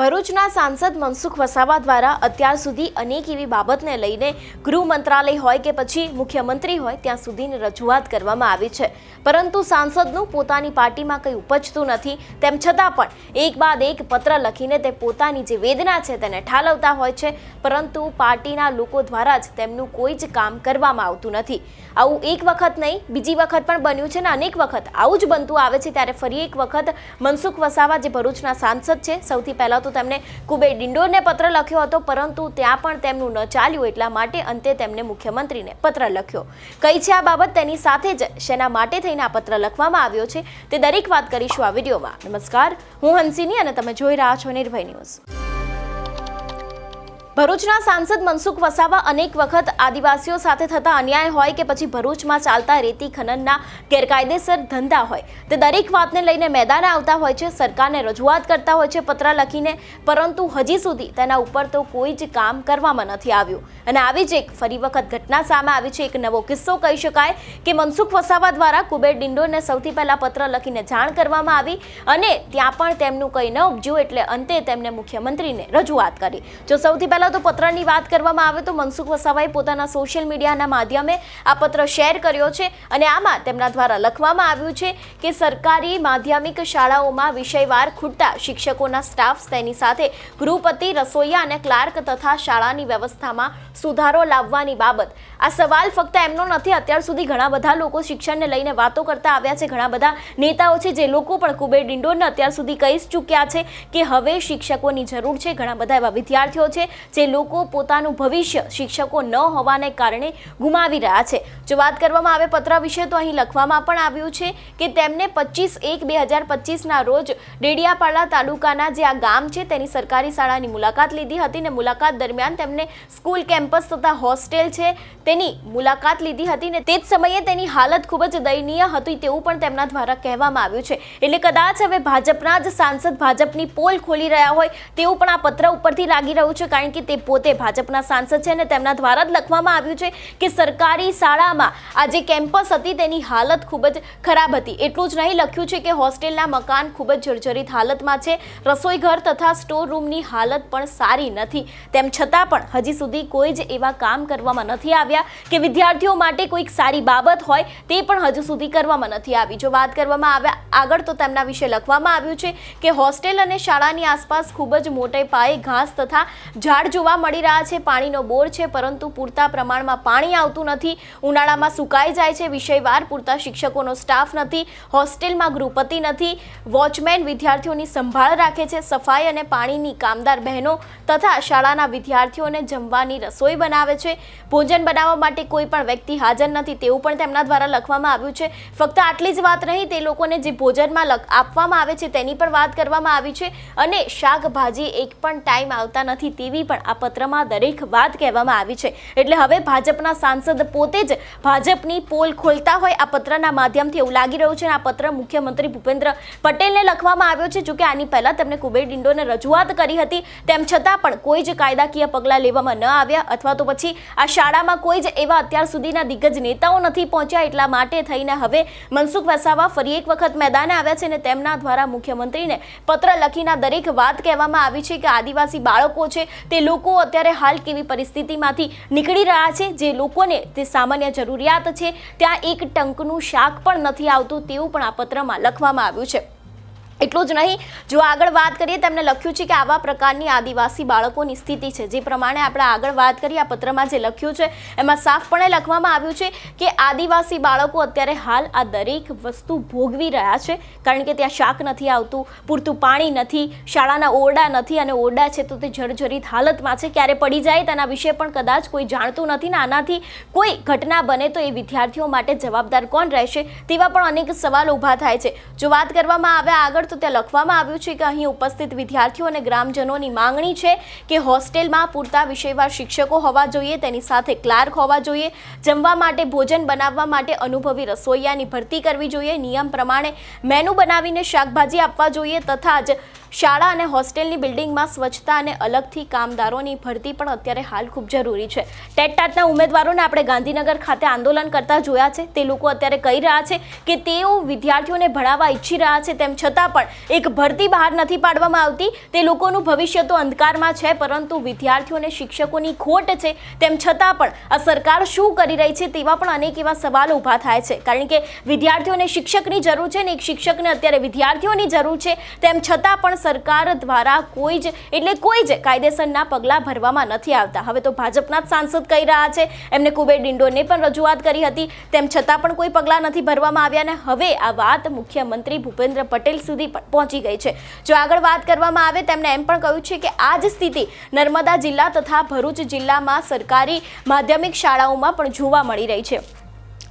ભરૂચના સાંસદ મનસુખ વસાવા દ્વારા અત્યાર સુધી અનેક એવી બાબતને લઈને ગૃહ મંત્રાલય હોય કે પછી મુખ્યમંત્રી હોય, ત્યાં સુધીની રજૂઆત કરવામાં આવી છે. પરંતુ સાંસદનું પોતાની પાર્ટીમાં કંઈ ઉપજતું નથી. તેમ છતાં પણ એક બાદ એક પત્ર લખીને તે પોતાની જે વેદના છે તેને ઠાલવતા હોય છે. પરંતુ પાર્ટીના લોકો દ્વારા જ તેમનું કોઈ જ કામ કરવામાં આવતું નથી. આવું એક વખત નહીં, બીજી વખત પણ બન્યું છે ને અનેક વખત આવું જ બનતું આવે છે. ત્યારે ફરી એક વખત મનસુખ વસાવા, જે ભરૂચના સાંસદ છે, સૌથી પહેલાં તો તેમણે કુબેર ડિંડોરને પત્ર લખ્યો હતો, પરંતુ ત્યાં પણ તેમનું ન ચાલ્યું એટલા માટે અંતે તેમને મુખ્યમંત્રીને પત્ર લખ્યો. કઈ છે આ બાબત? તેની સાથે જ શેના માટે થઈને આ પત્ર લખવામાં આવ્યો છે? તે દરેક વાત કરીશું આ વિડીયોમાં. નમસ્કાર, હું હંસિની અને તમે જોઈ રહ્યા છો નિર્ભય ન્યૂઝ. ભરૂચના સાંસદ મનસુખ વસાવા અનેક વખત આદિવાસીઓ સાથે થતા અન્યાય હોય કે પછી ભરૂચમાં ચાલતા રેતી ખનનના ગેરકાયદેસર ધંધા હોય, તે દરેક વાતને લઈને મેદાને આવતા હોય છે, સરકારને રજૂઆત કરતા હોય છે, પત્ર લખીને, પરંતુ હજી સુધી તેના ઉપર તો કોઈ જ કામ કરવામાં નથી આવ્યું. અને આવી જ એક ફરી વખત ઘટના સામે આવી છે, એક નવો કિસ્સો કહી શકાય કે મનસુખ વસાવા દ્વારા કુબેર ડિંડોરને સૌથી પહેલાં પત્ર લખીને જાણ કરવામાં આવી અને ત્યાં પણ તેમનું કંઈ ન ઉપજ્યું એટલે અંતે તેમને મુખ્યમંત્રીને રજૂઆત કરી. જો સૌથી પહેલા તો પત્રની વાત કરવામાં આવે તો મનસુખ વસાવાએ પોતાના સોશિયલ મીડિયાના માધ્યમે આ પત્ર શેર કર્યો છે અને આમાં તેમના દ્વારા લખવામાં આવ્યું છે કે સરકારી માધ્યમિક શાળાઓમાં વિષયવાર ખૂટતા શિક્ષકોના સ્ટાફ તેની સાથે ગૃહપતિ, રસોઈયા અને ક્લાર્ક તથા શાળાની વ્યવસ્થામાં સુધારો લાવવાની બાબત. આ સવાલ ફક્ત એમનો નથી, અત્યાર સુધી ઘણા બધા લોકો શિક્ષણને લઈને વાતો કરતા આવ્યા છે. ઘણા બધા નેતાઓ છે જે લોકો પણ કુબેર ડિંડોરને અત્યાર સુધી કહી ચૂક્યા છે કે હવે શિક્ષકોની જરૂર છે. ઘણા બધા એવા વિદ્યાર્થીઓ છે જે લોકો પોતાનું ભવિષ્ય શિક્ષકો ન હોવાને કારણે ગુમાવી રહ્યા છે. જો વાત કરવામાં આવે પત્ર વિશે, તો અહીં લખવામાં પણ આવ્યું છે કે તેમને પચીસ એક બે હજાર પચીસના રોજ ડેડિયાપાડા તાલુકાના જે આ ગામ છે, તેની સરકારી શાળાની મુલાકાત લીધી હતી ને મુલાકાત દરમિયાન તેમને સ્કૂલ કેમ્પસ તથા હોસ્ટેલ છે, તેની મુલાકાત લીધી હતી ને તે જ સમયે તેની હાલત ખૂબ જ દયનીય હતી તેવું પણ તેમના દ્વારા કહેવામાં આવ્યું છે. એટલે કદાચ હવે ભાજપના જ સાંસદ ભાજપની પોલ ખોલી રહ્યા હોય તેવું પણ આ પત્ર ઉપરથી લાગી રહ્યું છે, કારણ કે તે પોતે ભાજપના સાંસદ છે અને તેમના દ્વારા જ લખવામાં આવ્યું છે કે સરકારી શાળામાં આ જે કેમ્પસ હતી, તેની હાલત ખૂબ જ ખરાબ હતી. એટલું જ નહીં, લખ્યું છે કે હોસ્ટેલના મકાન ખૂબ જ જર્જરિત હાલતમાં છે. રસોઈ ઘર તથા સ્ટોર રૂમની હાલત પણ સારી નથી. તેમ છતાં પણ હજી સુધી કોઈ જ એવા કામ કરવામાં નથી આવ્યા કે વિદ્યાર્થીઓ માટે કોઈક સારી બાબત હોય, તે પણ હજુ સુધી કરવામાં નથી આવી. જો વાત કરવામાં આવે આગળ, તો તેમના વિશે લખવામાં આવ્યું છે કે હોસ્ટેલ અને શાળાની આસપાસ ખૂબ જ મોટે પાયે ઘાસ તથા ઝાડ જોવા મળી રહ્યા છે. પાણીનો બોર છે, પરંતુ પૂરતા પ્રમાણમાં પાણી આવતું નથી. ઉનાળામાં સુકાઈ જાય છે. વિષયવાર પૂરતા શિક્ષકોનો સ્ટાફ નથી. હોસ્ટેલમાં ગૃહપતિ નથી. વોચમેન વિદ્યાર્થીઓની સંભાળ રાખે છે. સફાઈ અને પાણીની કામદાર બહેનો તથા શાળાના વિદ્યાર્થીઓને જમવાની રસોઈ બનાવે છે. ભોજન બનાવવા માટે કોઈ પણ વ્યક્તિ હાજર નથી તેવું પણ તેમના દ્વારા લખવામાં આવ્યું છે. ફક્ત આટલી જ વાત નહીં, તે લોકોને જે ભોજનમાં આપવામાં આવે છે તેની પણ વાત કરવામાં આવી છે. અને શાકભાજી એક પણ ટાઈમ આવતા નથી તેવી પણ આ પત્રમાં દરેક વાત કહેવામાં આવી છે. એટલે હવે ભાજપના સાંસદ પોતે જ ભાજપની પોલ ખોલતા હોય આ પત્રના માધ્યમથી એવું લાગી રહ્યું છે. આ પત્ર મુખ્યમંત્રી ભૂપેન્દ્ર પટેલને લખવામાં આવ્યો છે. જોકે આની પહેલા તેમણે કુબેર ડિંડોને રજૂઆત કરી હતી. તેમ છતાં પણ કોઈ જ કાયદાકીય પગલાં લેવામાં ન આવ્યા અથવા તો પછી આ શાળામાં કોઈ જ એવા અત્યાર સુધીના દિગ્ગજ નેતાઓ નથી પહોંચ્યા એટલા માટે થઈને હવે મનસુખ વસાવા ફરી એક વખત મેદાને આવ્યા છે અને તેમના દ્વારા મુખ્યમંત્રીને પત્ર લખીને દરેક વાત કહેવામાં આવી છે કે આદિવાસી બાળકો છે તે લોકો અત્યારે હાલ કેવી પરિસ્થિતિમાંથી નીકળી રહ્યા છે, જે લોકોને તે સામાન્ય જરૂરિયાત છે, ત્યાં એક ટંકનું શાક પણ નથી આવતું તેવું પણ આ પત્રમાં લખવામાં આવ્યું છે. એટલું જ નહીં. જો આગળ વાત કરીએ, તેમણે લખ્યું છે કે આવા પ્રકારની આદિવાસી બાળકોની સ્થિતિ છે. જે પ્રમાણે આપણે આગળ વાત કરીએ, આ પત્રમાં જે લખ્યું છે, એમાં સાફપણે લખવામાં આવ્યું છે કે આદિવાસી બાળકો અત્યારે હાલ આ દરેક વસ્તુ ભોગવી રહ્યા છે. કારણ કે ત્યાં શાક નથી આવતું, પૂરતું પાણી નથી, શાળાના ઓરડા નથી અને ઓરડા છે તો તે જર્જરિત હાલતમાં છે. ક્યારે પડી જાય તેના વિશે પણ કદાચ કોઈ જાણતું નથી ને આનાથી કોઈ ઘટના બને તો એ વિદ્યાર્થીઓ માટે જવાબદાર કોણ રહેશે તેવા પણ અનેક સવાલ ઊભા થાય છે. જો વાત કરવામાં આવે આગળ તો ત્યાં લખવામાં આવ્યું છે કે અહીં ઉપસ્થિત વિદ્યાર્થીઓ અને ગ્રામજનોની માંગણી છે કે હોસ્ટેલમાં પૂરતા વિષયવાર શિક્ષકો હોવા જોઈએ, તેની સાથે ક્લાર્ક હોવા જોઈએ, જમવા માટે, ભોજન બનાવવા માટે અનુભવી રસોઈયાની ભરતી કરવી જોઈએ, નિયમ પ્રમાણે મેનુ બનાવીને શાકભાજી આપવા જોઈએ તથા જ શાળા અને હોસ્ટેલની બિલ્ડિંગમાં સ્વચ્છતા અને અલગથી કામદારોની ભરતી પણ અત્યારે હાલ ખૂબ જરૂરી છે. ટેટ ટાટના ઉમેદવારોને આપણે ગાંધીનગર ખાતે આંદોલન કરતા જોયા છે. તે લોકો અત્યારે કહી રહ્યા છે કે તેઓ વિદ્યાર્થીઓને ભણાવવા ઈચ્છી રહ્યા છે, તેમ છતાં પણ એક ભરતી બહાર નથી પાડવામાં આવતી. તે લોકોનું ભવિષ્ય તો અંધકારમાં છે, પરંતુ વિદ્યાર્થીઓને શિક્ષકોની ખોટ છે. તેમ છતાં પણ આ સરકાર શું કરી રહી છે તેવા પણ અનેક એવા સવાલો ઊભા થાય છે. કારણ કે વિદ્યાર્થીઓને શિક્ષકની જરૂર છે ને એક શિક્ષકને અત્યારે વિદ્યાર્થીઓની જરૂર છે. તેમ છતાં પણ સરકાર દ્વારા કોઈ જ એટલે કોઈ જ કાયદેસરના પગલાં ભરવામાં નથી આવતા. હવે તો ભાજપના જ સાંસદ કહી રહ્યા છે. એમને કુબેર ડિંડોને પણ રજૂઆત કરી હતી. તેમ છતાં પણ કોઈ પગલાં નથી ભરવામાં આવ્યા અને હવે આ વાત મુખ્યમંત્રી ભૂપેન્દ્ર પટેલ સુધી પહોંચી ગઈ છે. જો આગળ વાત કરવામાં આવે, તેમણે એમ પણ કહ્યું છે કે આ જ સ્થિતિ નર્મદા જિલ્લા તથા ભરૂચ જિલ્લામાં સરકારી માધ્યમિક શાળાઓમાં પણ જોવા મળી રહી છે.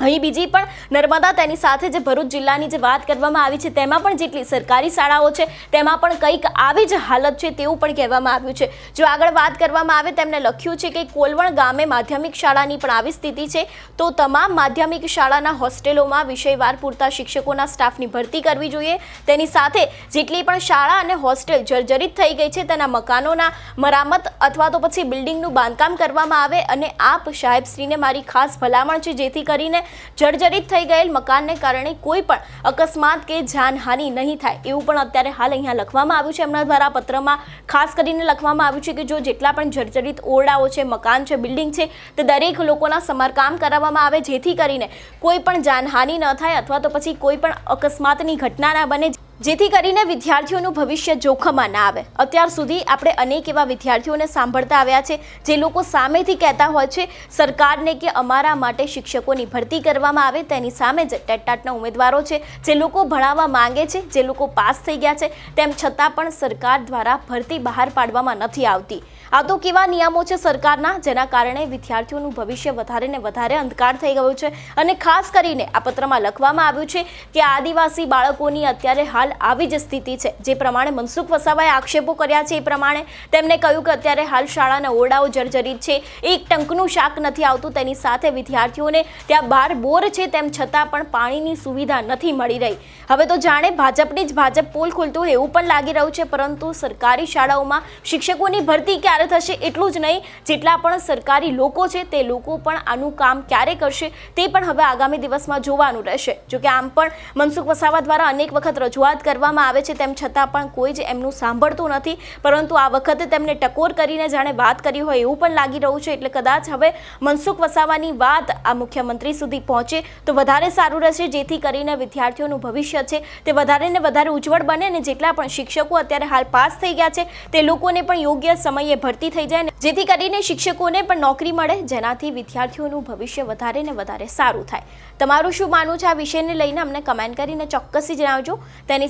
અહીં બીજી પણ નર્મદા તેની સાથે જે ભરૂચ જિલ્લાની જે વાત કરવામાં આવી છે, તેમાં પણ જેટલી સરકારી શાળાઓ છે, તેમાં પણ કંઈક આવી જ હાલત છે તેવું પણ કહેવામાં આવ્યું છે. જો આગળ વાત કરવામાં આવે તેમણે લખ્યું છે કે કોલવણ ગામે માધ્યમિક શાળાની પણ આવી સ્થિતિ છે. તો તમામ માધ્યમિક શાળાના હોસ્ટેલોમાં વિષયવાર પૂરતા શિક્ષકોના સ્ટાફની ભરતી કરવી જોઈએ. તેની સાથે જેટલી પણ શાળા અને હોસ્ટેલ જર્જરિત થઈ ગઈ છે, તેના મકાનોના મરામત અથવા તો પછી બિલ્ડિંગનું બાંધકામ કરવામાં આવે અને આપ સાહેબશ્રીને મારી ખાસ ભલામણ છે, જેથી કરીને જર્જરિત થઈ ગયેલ મકાનને કારણે કોઈ પણ અકસ્માત કે જાનહાનિ નહીં થાય. એવું પણ અત્યારે હાલ અહીંયા લખવામાં આવ્યું છે. એમના દ્વારા પત્રમાં ખાસ કરીને લખવામાં આવ્યું છે કે જો જેટલા પણ જર્જરિત ઓરડાઓ છે, મકાન છે, બિલ્ડિંગ છે, તે દરેક લોકોના સમારકામ કરાવવામાં આવે, જેથી કરીને કોઈ પણ જાનહાનિ ન થાય અથવા તો પછી કોઈ પણ અકસ્માતની ઘટના ના બને. જેથી કરીને વિદ્યાર્થીઓનું ભવિષ્ય જોખમમાં ના આવે. અત્યાર સુધી આપણે અનેક એવા વિદ્યાર્થીઓને સાંભળતા આવ્યા છે, જે લોકો સામેથી કહેતા હોય છે, સરકારને કે અમારા માટે શિક્ષકોની ભરતી કરવામાં આવે, તેની સામે જ ટેટાટના ઉમેદવારો છે, જે લોકો ભણાવવા માંગે છે, જે લોકો પાસ થઈ ગયા છે. તેમ છતાં પણ સરકાર દ્વારા ભરતી બહાર પાડવામાં નથી આવતી. આ તો કેવા નિયમો છે સરકારના, જેના કારણે વિદ્યાર્થીઓનું ભવિષ્ય વધારે ને વધારે અંધકાર થઈ ગયું છે? અને ખાસ કરીને આ પત્રમાં લખવામાં આવ્યું છે કે આદિવાસી બાળકોની અત્યારે હાલ આવી જ સ્થિતિ છે. જે પ્રમાણે મનસુખ વસાવાએ આક્ષેપો કર્યા છે. એ પ્રમાણે તેમણે કહ્યું કે અત્યારે હાલ શાળાના ઓરડાઓ જર્જરિત છે. એક ટંકનું શાક નથી આવતું. તેની સાથે વિદ્યાર્થીઓને ત્યાં બાર બોર છે. તેમ છતાં પણ પાણીની સુવિધા નથી મળી રહી. હવે તો જાણે ભાજપની જ ભાજપ પોલ ખુલતું એવું પણ લાગી રહ્યું છે. પરંતુ સરકારી શાળાઓમાં શિક્ષકોની ભરતી ક્યારે થશે એટલું જ નહીં. જેટલા પણ સરકારી લોકો છે તે લોકો પણ આનું કામ ક્યારે કરશે તે પણ હવે આગામી દિવસમાં જોવાનું રહેશે. જોકે આમ પણ મનસુખ વસાવા દ્વારા અનેક વખત રજૂઆત કરવામાં આવે છે તેમ છતાં પણ કોઈ જ એમનું સાંભળતું નથી. પરંતુ આ વખતે તેમને ટકોર કરીને જાણે વાત કરી હોય એવું પણ લાગી રહ્યું છે. એટલે કદાચ હવે મનસુખ વસાવાની વાત આ મુખ્યમંત્રી સુધી પહોંચે તો વધારે સારું રહેશે, જેથી કરીને વિદ્યાર્થીઓનું ભવિષ્ય છે તે વધારે ને વધારે ઉજ્જવળ બને અને જેટલા પણ શિક્ષકો અત્યારે હાલ પાસ થઈ ગયા છે તે લોકોને પણ યોગ્ય સમયે ભરતી થઈ જાય જેથી કરીને શિક્ષકોને પણ નોકરી મળે જેનાથી વિદ્યાર્થીઓનું ભવિષ્ય વધારે ને વધારે સારું થાય. તમારું શું માનવું છે આ વિષયને લઈને? અમને કમેન્ટ કરીને ચોક્કસથી જણાવજો. તેની